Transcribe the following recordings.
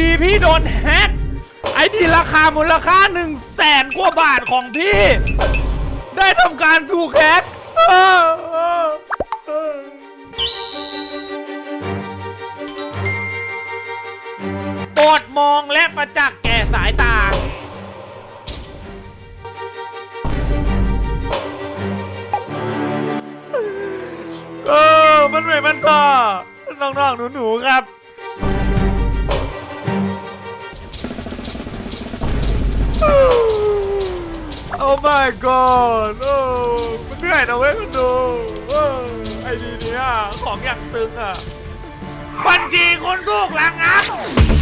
ดีพี่โดนแฮกไอดีราคามูลค่า1นึ่งแสนกว่าบาทของพี่ ได้ทำการถูกแฮกเออเออเออโปรดมองและประจักษ์แก่สายตาเออมันเหมือนมันต่อน้องๆหนูๆครับ my god โอ้มันเหนื่อยนะเว้ยคุณดูเออไอ้ดีเนี้ยของอย่างตึงอะบัญชีคนถูกลังับม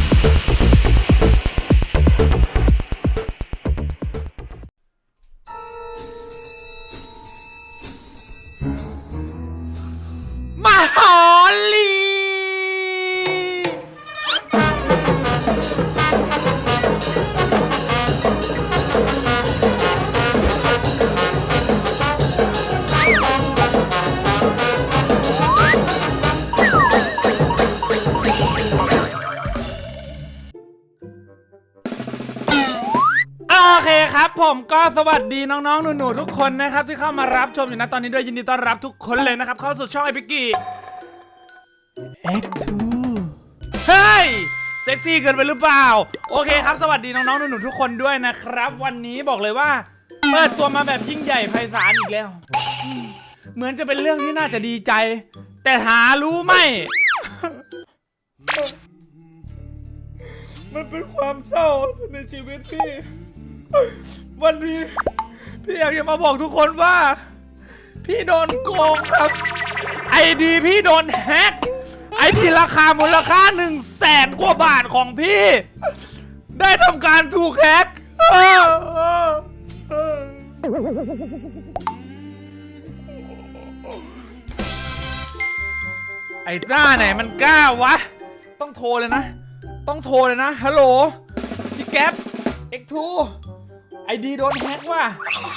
ผมก็สวัสดีน้องๆ หนูๆ ทุกคนนะครับที่เข้ามารับชมอยู่นะตอนนี้ด้วยยินดีต้อนรับทุกคนเลยนะครับ เข้าสู่ช่องไอพิกกี้ X2 เฮ้ยเซ็กซี่เกินไปหรือเปล่า โอเคครับสวัสดีน้องๆ หนูๆ ทุกคนด้วยนะครับ วันนี้บอกเลยว่า เปิดตัวมาแบบยิ่งใหญ่ไพศาลอีกแล้ว เหมือนจะเป็นเรื่องที่น่าจะดีใจ แต่หารู้ไหมมันเป็นความเศร้าในชีวิตพี่ วันนี้พี่อยากจะมาบอกทุกคนว่า พี่โดนโกงครับ ไอดีพี่โดนแฮกไอดีราคามูลค่าหนึ่งแสนกว่าบาทของพี่ ได้ทำการถูกแฮกไอ้หน้าไหนมันกล้าวะ ต้องโทรเลยนะ ต้องโทรเลยนะ ฮัลโหล พี่แก๊ป X2 ไอดีโดนแฮกว่ะ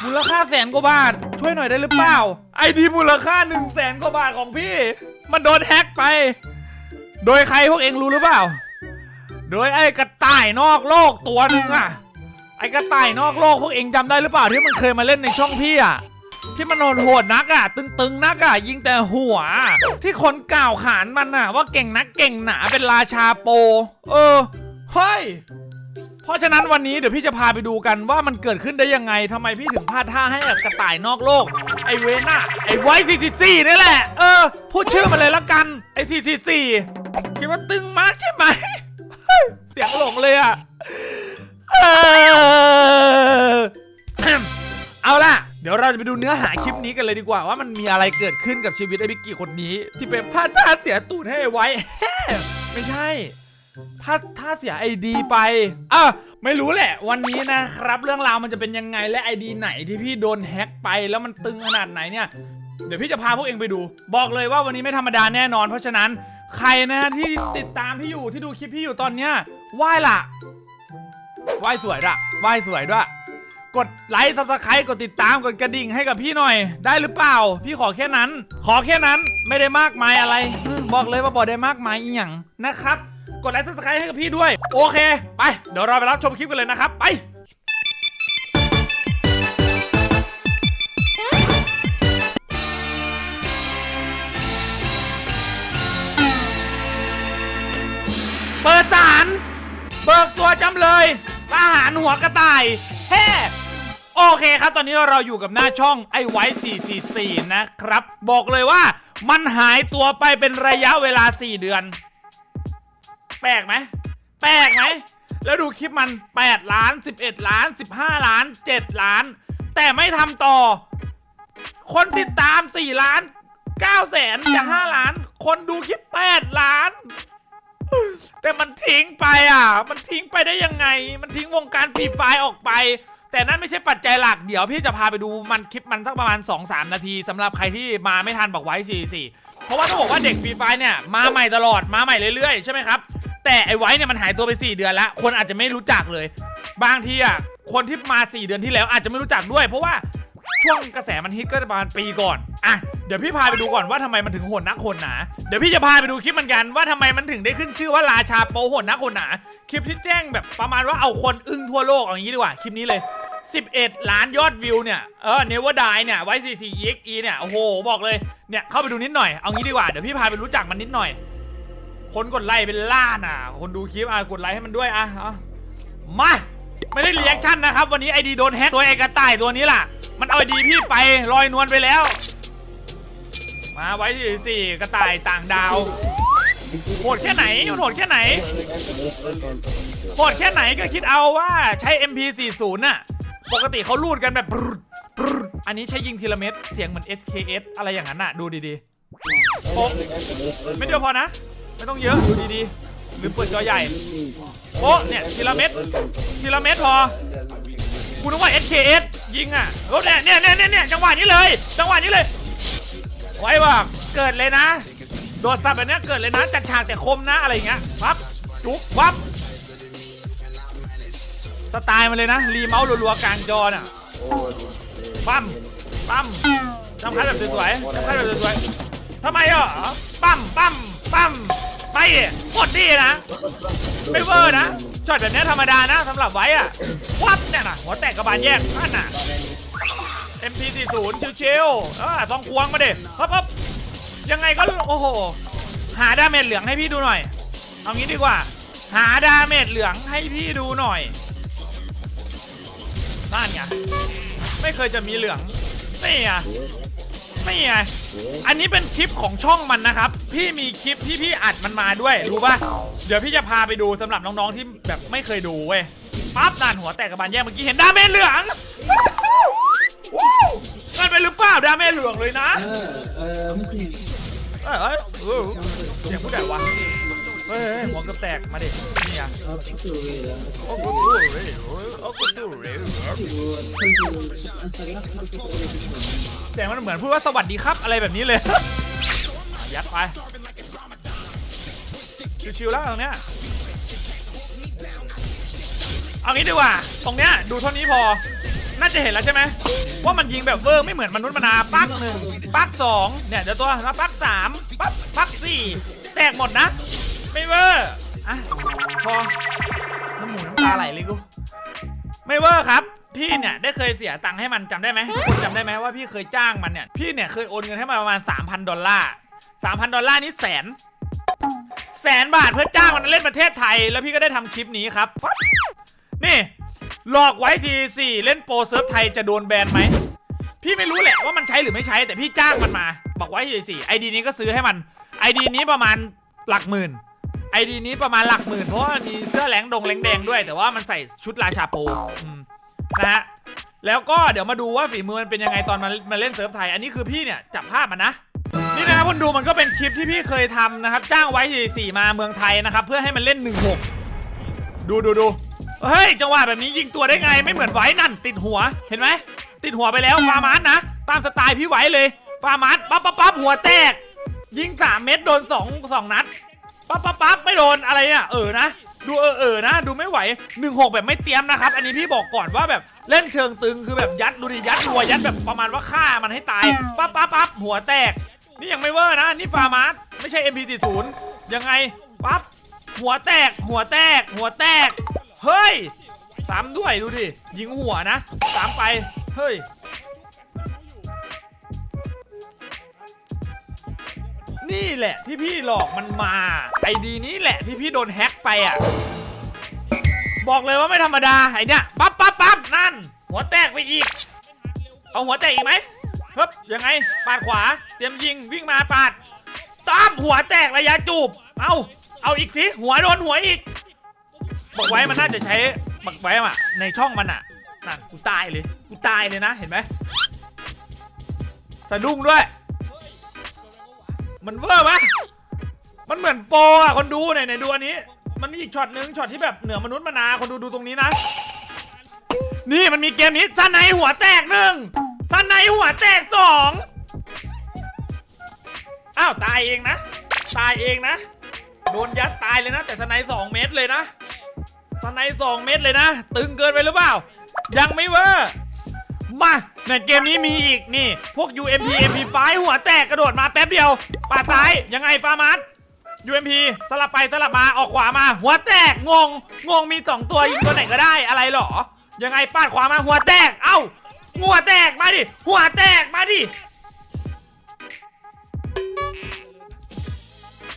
มูลค่าแสนกว่าบาท ช่วยหน่อยได้หรือเปล่า ไอดีมูลค่าหนึ่งแสนกว่าบาทของพี่ มันโดนแฮกไป โดยใครพวกเองรู้หรือเปล่า โดยไอ้กระต่ายนอกโลกตัวหนึ่งอะไอ้กระต่ายนอกโลกพวกเองจำได้หรือเปล่าที่มันเคยมาเล่นในช่องพี่อะที่มันโหดโหดนักอะตึงๆนักอะยิงแต่หัว ที่คนกล่าวขานมันอะว่าเก่งนักเก่งหนาเป็นราชาโป เออเฮ้ย เพราะฉะนั้นวันนี้เดี๋ยวพี่จะพาไปดูกันว่ามันเกิดขึ้นได้ยังไงทำไมพี่ถึงพลาดท่าให้กับกระต่ายนอกโลก ไอเวน่าไอไวซีซีซีนี่แหละ เออ พูดชื่อมาเลยละกันไอซีซีซีคิดว่าตึงมากใช่ไหม เสียงหลงเลยอะเอาล่ะเดี๋ยวเราจะไปดูเนื้อหาคลิปนี้กันเลยดีกว่า ว่ามันมีอะไรเกิดขึ้นกับชีวิตไอ้บิกกี้คนนี้ ที่เป็นพลาดท่าเสียตูดให้ไอ้ไว้ ไม่ใช่ ถ้าถ้าเสียไอดีไปอะไม่รู้แหละ วันนี้นะครับ เรื่องราวมันจะเป็นยังไงและไอดีไหนที่พี่โดนแฮ็กไปแล้วมันตึงขนาดไหนเนี่ย เดี๋ยวพี่จะพาพวกเองไปดู บอกเลยว่าวันนี้ไม่ธรรมดาแน่นอน เพราะฉะนั้นใครนะที่ติดตามพี่อยู่ที่ดูคลิปพี่อยู่ตอนเนี้ยไหว้ล่ะไหว้สวยด้วยไหว้สวยด้วย กดไลค์ซับสไครต์กดติดตามกดกระดิ่งให้กับพี่หน่อย ได้หรือเปล่า พี่ขอแค่นั้น ขอแค่นั้นไม่ได้มากมายอะไร บอกเลยว่าบอกได้มากมายอีหยังนะครับ กดไลค์ซับสไครต์ให้กับพี่ด้วย โอเค ไป เดี๋ยวเราไปรับชมคลิปกันเลยนะครับ ไปเปิดศาลเบิกตัวจำเลยประหารหัวกระต่ายแฮ่โอเคครับ ตอนนี้เราอยู่กับหน้าช่องไอไว้444 นะครับ บอกเลยว่ามันหายตัวไปเป็นระยะเวลา 4 เดือน แปลกไหมแปลกไหมแล้วดูคลิปมัน 8 ล้าน 11 ล้าน 15 ล้าน 7 ล้าน แต่ไม่ทำต่อ คนติดตาม 4 ล้าน9แสนจะ5ล้าน คนดูคลิป 8 ล้าน แต่มันทิ้งไปอะ มันทิ้งไปได้ยังไง มันทิ้งวงการฟรีไฟออกไป แต่นั่นไม่ใช่ปัจจัยหลัก เดี๋ยวพี่จะพาไปดูมันคลิปมันสักประมาณ 2-3 นาทีสำหรับใครที่มาไม่ทันบอกไว้ 44 เพราะว่าต้องบอกว่าเด็กฟรีไฟเนี่ยมาใหม่ตลอดมาใหม่เรื่อยๆใช่ไหมครับแต่ไอ้ไว้เนี่ยมันหายตัวไป 4 เดือนแล้วคนอาจจะไม่รู้จักเลย บางทีอะคนที่มา 4 เดือนที่แล้วอาจจะไม่รู้จักด้วย เพราะว่าช่วงกระแสมันฮิตก็จะประมาณปีก่อนอะเดี๋ยวพี่พาไปดูก่อนว่าทำไมมันถึงโหดนักโหดหนาเดี๋ยวพี่จะพาไปดูคลิปเหมือนกันว่าทำไมมันถึงได้ขึ้นชื่อว่าราชาโปรโหดนักโหดหนาคลิปที่แจ้งแบบประมาณว่าเอาคนอึ้งทั่วโลกเอาอย่างนี้ดีกว่าคลิปนี้เลย 11 ล้านยอดวิวเนี่ย เออ Never Die เนี่ย ไว้ 44 EXE เนี่ย โอ้โห บอกเลย เนี่ย เข้าไปดูนิดหน่อย เอางี้ดีกว่า เดี๋ยวพี่พาไปรู้จักมันนิดหน่อย คนกดไลค์เป็นล้านอะ คนดูคลิปอะ กดไลค์ให้มันด้วยอะมา ไม่ได้รีแอคชั่นนะครับ วันนี้ไอดีโดนแฮกตัวไอกระต่ายตัวนี้ล่ะ มันเอาไอดีพี่ไปลอยนวลไปแล้ว มาไว้ที่สี่กระต่ายต่างดาวโหดแค่ไหนมันโหดแค่ไหนโหดแค่ไหนก็คิดเอาว่าใช้ MP40 น่ะ ปกติเขาลูดกันแบบปรึดปรึดอันนี้ใช้ยิงทีละเม็ดเสียงเหมือน SKS อะไรอย่างนั้นน่ะ ดูดีๆโป๊ะไม่เดียวพอนะ ไม่ต้องเยอะดูดีๆหรือเปิดจอใหญ่โป๊ะเนี่ยทีละเม็ดทีละเม็ดพอกูนึกว่า SKS ยิงอะรถเนี่ยเนี่ยเนี่ยเนี่ยเนี่ยจังหวะนี้เลย จังหวะนี้เลย ไว้ว่าเกิดเลยนะ โดดสับแบบนี้เกิดเลยนะจัดฉากแต่คมนะอะไรอย่างเงี้ยปั๊บจุ๊บปั๊บ สไตล์มันเลยนะ รีเมาส์รัวๆกลางจอน่ะปั้มปั้มจำคัดแบบสวยๆจำคัดแบบสวยๆทำไมอะปั้มปั้มปั้มไปดิโคตรดีนะ ไม่เวอร์นะช็อตแบบนี้ธรรมดานะสำหรับไว้อะวับเนี่ยนะหัวแตกกระบาลแยกนั่นน่ะ MP40 ชิวๆเออซองควงมาเดิปั๊บปั๊บยังไงก็โอ้โห หาดาเมจเหลืองให้พี่ดูหน่อย เอางี้ดีกว่า หาดาเมจเหลืองให้พี่ดูหน่อย นั่นไงไม่เคยจะมีเหลืองนี่ไงนี่ไงอันนี้เป็นคลิปของช่องมันนะครับ พี่มีคลิปที่พี่อัดมันมาด้วยรู้ป่ะเดี๋ยวพี่จะพาไปดูสำหรับน้องๆที่แบบไม่เคยดูเว้ยปั๊บนานหัวแตกกระบาลแยกเมื่อกี้เห็นดาเมจเหลืองว้าวนั่นเป็นหรือเปล่าดาเมจเหลืองเลยนะ เออเออไม่ใช่เอ้ยเอ้ยเออเสียงผู้ใหญ่วะ เฮ้ยเฮ้ยหัวเกือบแตก มาดินี่อะโอ้โหเร็วโอ้โหเร็วแต่มันเหมือนพูดว่าสวัสดีครับอะไรแบบนี้เลย ยัดไป ชิวๆแล้วตรงเนี้ยเอางี้ดีกว่า ตรงเนี้ยดูเท่านี้พอ น่าจะเห็นแล้วใช่ไหมว่ามันยิงแบบเวอร์ไม่เหมือนมนุษย์มนาปักหนึ่งปักสองเนี่ยเดี๋ยวตัวแล้วปักสามปักปักสี่แตกหมดนะ ไม่เวอร์อะพอน้ำหมูน้ำตาไหลเลยกูไม่เวอร์ครับ พี่เนี่ยได้เคยเสียตังค์ให้มันจำได้ไหมคุณจำได้ไหมว่าพี่เคยจ้างมันเนี่ยพี่เนี่ยเคยโอนเงินให้มันประมาณ 3,000 ดอลลาร์ 3,000 ดอลลาร์นี่แสน แสนบาทเพื่อจ้างมันเล่นประเทศไทย แล้วพี่ก็ได้ทำคลิปนี้ครับฟับนี่หลอกไว้ทีสี่เล่นโปรเซิร์ฟไทยจะโดนแบนไหมพี่ไม่รู้แหละว่ามันใช้หรือไม่ใช้แต่พี่จ้างมันมา บอกไว้ทีสี่ไอดีนี้ก็ซื้อให้มันไอดีนี้ประมาณหลักหมื่น ไอดีนี้ประมาณหลักหมื่นเพราะว่ามีเสื้อแหลงดงแหลงแดงด้วย แต่ว่ามันใส่ชุดราชาโปรอืมนะฮะแล้วก็เดี๋ยวมาดูว่าฝีมือมันเป็นยังไงตอนมันมาเล่นเซิร์ฟไทย อันนี้คือพี่เนี่ยจับภาพมันนะนี่นะครับคุณดูมันก็เป็นคลิปที่พี่เคยทำนะครับ จ้างไว้สี่มาเมืองไทยนะครับ เพื่อให้มันเล่น 16 ดูดูดูเฮ้ยจังหวะแบบนี้ยิงตัวได้ไงไม่เหมือนไว้นั่น ติดหัวเห็นไหมติดหัวไปแล้วฟาร์มาสนะ ตามสไตล์พี่ไว้เลยฟาร์มาสปั๊บปั๊บปั๊บหัวแตก ยิงสามเม็ดโดนสองสองนัด ปั๊บปั๊บปั๊บไม่โดนอะไรเนี่ยเออนะดูเออเออนะดูไม่ไหว1-6แบบไม่เตรียมนะครับ อันนี้พี่บอกก่อนว่าแบบเล่นเชิงตึงคือแบบยัดดูดิยัดหัวยัดแบบประมาณว่าฆ่ามันให้ตายปั๊บปั๊บปั๊บหัวแตก นี่ยังไม่เวอร์นะนี่ฟาร์มาสไม่ใช่ MP40 ยังไงปั๊บหัวแตก หัวแตก หัวแตก เฮ้ยสามด้วยดูดิยิงหัวนะสามไป เฮ้ย นี่แหละที่พี่หลอกมันมา ไอดีนี้แหละที่พี่โดนแฮ็กไปอะ บอกเลยว่าไม่ธรรมดาไอเนี้ยปั๊บปั๊บปั๊บนั่น หัวแตกไปอีก เอาหัวแตกอีกไหมเฮ้ยยังไง ปาดขวา เตรียมยิงวิ่งมาปาดตามหัวแตกระยะจูบ เอาเอาอีกสิ หัวโดนหัวอีก บอกไว้มันน่าจะใช้บักไว้อะในช่องมันอะนั่นกูตายเลย กูตายเลยนะ เห็นไหมสะดุ้งด้วย มันเวอร์ปะมันเหมือนโปรอะคนดูไหนไหนดูอันนี้ มันมีอีกช็อตหนึ่งช็อตที่แบบเหนือมนุษย์มนาคนดูดูตรงนี้นะ นี่มันมีเกมนี้ซันไนหัวแตกหนึ่งซันไนหัวแตกสองอ้าวตายเองนะ ตายเองนะ โดนยัดตายเลยนะ แต่สไนสองเมตรเลยนะสไนสองเมตรเลยนะ ตึงเกินไปหรือเปล่า ยังไม่เวอร์ มาในเกมนี้มีอีกนี่ พวก UMP MP5 หัวแตกกระโดดมาแป๊บเดียวปาซ้ายยังไงฟามัส UMP สลับไปสลับมาออกขวามา หัวแตกงง งงมีสองตัวยิงตัวไหนก็ได้อะไรหรอ ยังไงปาดขวามาหัวแตกเอ้าหัวแตกมาดิหัวแตกมาดิ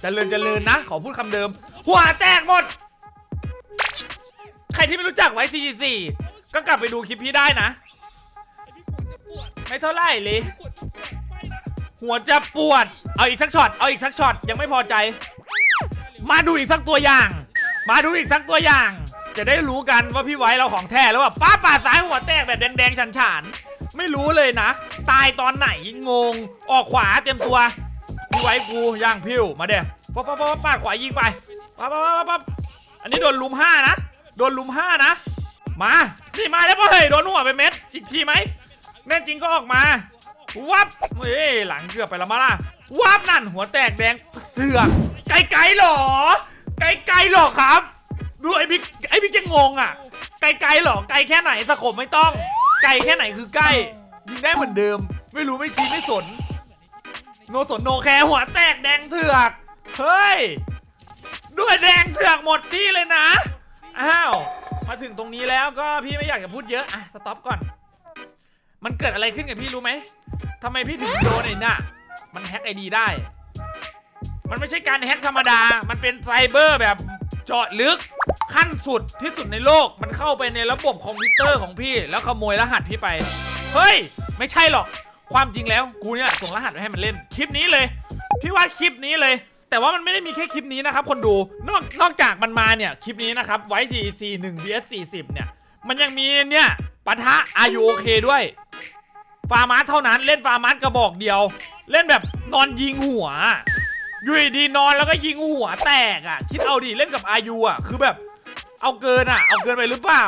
เจริญเจริญนะ ขอพูดคำเดิม หัวแตกหมด ใครที่ไม่รู้จักไว้ CG4 ก็กลับไปดูคลิปพี่ได้นะ ไม่เท่าไหร่เลยหัวจะปวด เอาอีกสักช็อต เอาอีกสักช็อต ยังไม่พอใจ มาดูอีกสักตัวอย่าง มาดูอีกสักตัวอย่าง จะได้รู้กันว่าพี่ไว้เราของแท้แล้วว่าป้าป่าซ้ายหัวแตกแบบแดงๆ ฉันๆไม่รู้เลยนะ ตายตอนไหนงง ออกขวาเตรียมตัว พี่ไว้กูย่างพิ้วมาเด้ป๊อปป๊อปป๊อปปาขวายิงไปป๊อปป๊อปป๊อปป๊อปอันนี้โดนลุมห้านะ โดนลุมห้านะ มา นี่มาแล้วเฮ้ย โดนหัวไปเม็ด อีกทีไหม แน่จริงก็ออกมาวับเฮ้ยหลังเกือบไปแล้วมาล่ะวับนั่นหัวแตกแดงเสือกไกลๆหรอ ไกลๆหรอครับ ดูไอ้บิ๊กไอ้บิ๊กจะงงอะ ไกลๆหรอ ไกลแค่ไหนสะกบไม่ต้อง ไกลแค่ไหนคือใกล้ ยิงได้เหมือนเดิม ไม่รู้ไม่คิดไม่สน โนสนโนแคร์หัวแตกแดงเถือก เฮ้ย ด้วยแดงเถือกหมดที่เลยนะ อ้าว มาถึงตรงนี้แล้วก็พี่ไม่อยากจะพูดเยอะ อะ สต็อปก่อน มันเกิดอะไรขึ้นกับพี่รู้ไหมทำไมพี่ถึงโดนไอ้น่ะ มันแฮ็กไอดีได้ มันไม่ใช่การแฮ็กธรรมดา มันเป็นไซเบอร์แบบเจาะลึกขั้นสุดที่สุดในโลก มันเข้าไปในระบบคอมพิวเตอร์ของพี่ แล้วขโมยรหัสพี่ไป เฮ้ย ไม่ใช่หรอก ความจริงแล้วกูเนี่ยส่งรหัสไปให้มันเล่น คลิปนี้เลย พี่ว่าคลิปนี้เลย แต่ว่ามันไม่ได้มีแค่คลิปนี้นะครับคนดู นอกนอกจากมันมาเนี่ยคลิปนี้นะครับไว้ TC 1 vs 40เนี่ย มันยังมีเนี่ยปะทะ Are you okay ด้วย ฟาร์มาสเท่านั้นเล่นฟาร์มาสกระบอกเดียว เล่นแบบนอนยิงหัวอยู่ดีนอนแล้วก็ยิงหัวแตกอะ คิดเอาดิเล่นกับอายุอะ คือแบบ เอาเกินอะ เอาเกินไปหรือเปล่า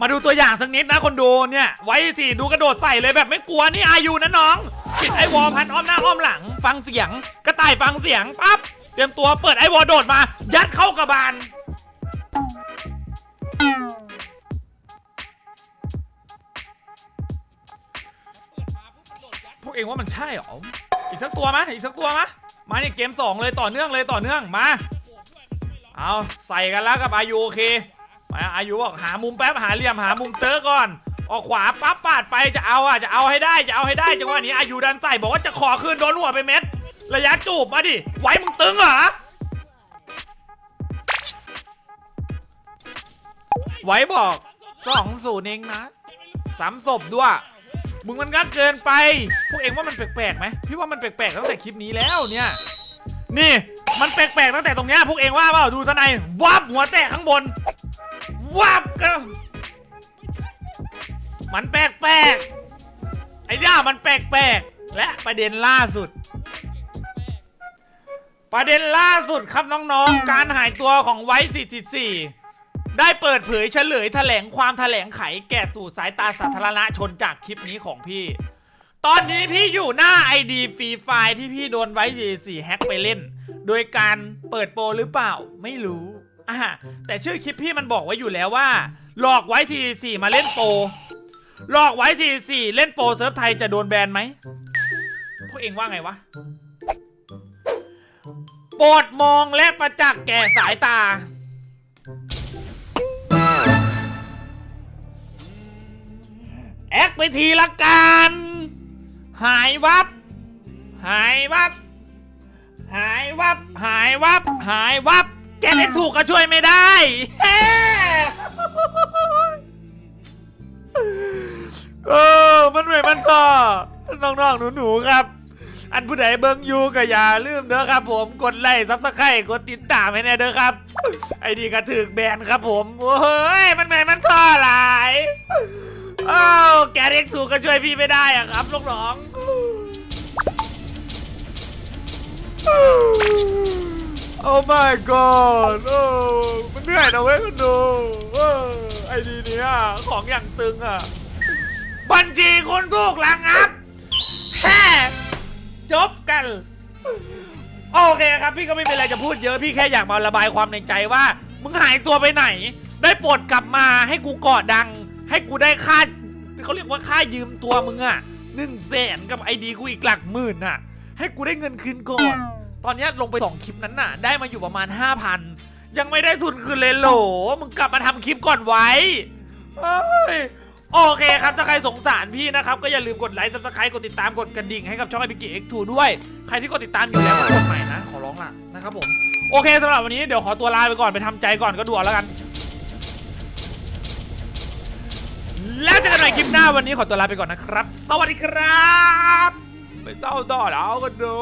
มาดูตัวอย่างสักนิดนะคนดูเนี่ย ไว้สิดูกระโดดใส่เลยแบบไม่กลัวนี่อายุนะน้องปิดไอวอลพันอ้อมหน้าอ้อมหลัง ฟังเสียงกระต่ายฟังเสียงปั๊บเตรียมตัวเปิดไอวอลโดดมา ยัดเข้ากระบาล เองว่ามันใช่เหรอ อีกสักตัวมะอีกสักตัวมะมาเนี่ยเกมสองเลยต่อเนื่องเลยต่อเนื่องมา เอาใส่กันแล้วกับอายุโอเคมาอายุบอกหามุมแป๊บหาเหลี่ยมหามุมเตอร์ก่อน ออกขวาปั๊บปาดไปจะเอาอะจะเอาให้ได้จะเอาให้ได้จังหวะนี้อายุดันใส่บอกว่าจะขอคืนโดนหัวไปเม็ด ระยะจูบมาดิไว้มึงตึงเหรอไว้บอกสองศูนย์เองนะสามศพด้วย มึงมันงัดเกินไป พวกเองว่ามันแปลกๆไหมพี่ว่ามันแปลกๆตั้งแต่คลิปนี้แล้วเนี่ยนี่มันแปลกๆตั้งแต่ตรงเนี้ยพวกเองว่าเปล่าดูทนายวับหัวแตกข้างบนวับก็มันแปลกๆไอ้ย่ามันแปลกๆและประเด็นล่าสุด ประเด็นล่าสุดครับน้องๆ การหายตัวของไว้44 ได้เปิดเผยเฉลยแถลงความแถลงไขแก่สู่สายตาสาธารณชนจากคลิปนี้ของพี่ ตอนนี้พี่อยู่หน้า ID ฟรีไฟล์ที่พี่โดนไว้44แฮ็กไปเล่น โดยการเปิดโปรหรือเปล่าไม่รู้อ่าแต่ชื่อคลิปพี่มันบอกไว้อยู่แล้วว่า หลอกไว้ที4มาเล่นโปรหลอกไว้ที4เล่นโปรเซิร์ฟไทยจะโดนแบนไหมพวกเองว่าไงวะโปรดมองและประจักษ์แก่สายตา ไปทีละกัน หายวับ หายวับ หายวับ หายวับ หายวับ แกเล่ถูกก็ช่วยไม่ได้เออ มันเหมือนมันก็น้องๆหนูๆครับ อันผู้ใดเบิ้งอยูก็อย่าลืมเด้อครับ ผมกดไลค์ซับสไครต์กดติดตามให้แน่เด้อครับ ไอ้ดีกระถึกแบนครับผม โอ้ย มันเหมือนมันท่อหลายอ้า แกเรียกถูกก็ช่วยพี่ไม่ได้อะครับลูกน้อง โอ้ my god โอ้มันเหนื่อยนะเว้ยคุณดูเออไอ้ดีเนี้ยของอย่างตึงอะ บัญชีคุณถูกระงับแฮ่จบกัน โอเคครับ พี่ก็ไม่เป็นไรจะพูดเยอะพี่แค่อยากมาระบายความในใจว่า มึงหายตัวไปไหน ได้โปรดกลับมาให้กูเกาะดัง ให้กูได้ค่า ที่เขาเรียกว่าค่ายืมตัวมึงอะหนึ่งแสนกับไอดีกูอีกหลักหมื่นน่ะให้กูได้เงินคืนก่อน ตอนนี้ลงไปสองคลิปนั้นน่ะ ได้มาอยู่ประมาณ 5,000 ยังไม่ได้ทุนคืนเลยโหล มึงกลับมาทำคลิปก่อนไว้เฮ้ยโอเคครับ ถ้าใครสงสารพี่นะครับ ก็อย่าลืมกดไลค์ subscribe กดติดตามกดกระดิ่งให้กับช่องไอพิกิเอ็กทูด้วย ใครที่กดติดตามอยู่แล้วกดใหม่นะ ขอร้องล่ะนะครับผม โอเคสำหรับวันนี้เดี๋ยวขอตัวลาไปก่อนไปทำใจก่อนก็ดูเอาแล้วกัน แล้วเจอกันใหม่คลิปหน้าวันนี้ขอตัวลาไปก่อนนะครับ สวัสดีครับ ไม่เต้าต่อแล้วกันดู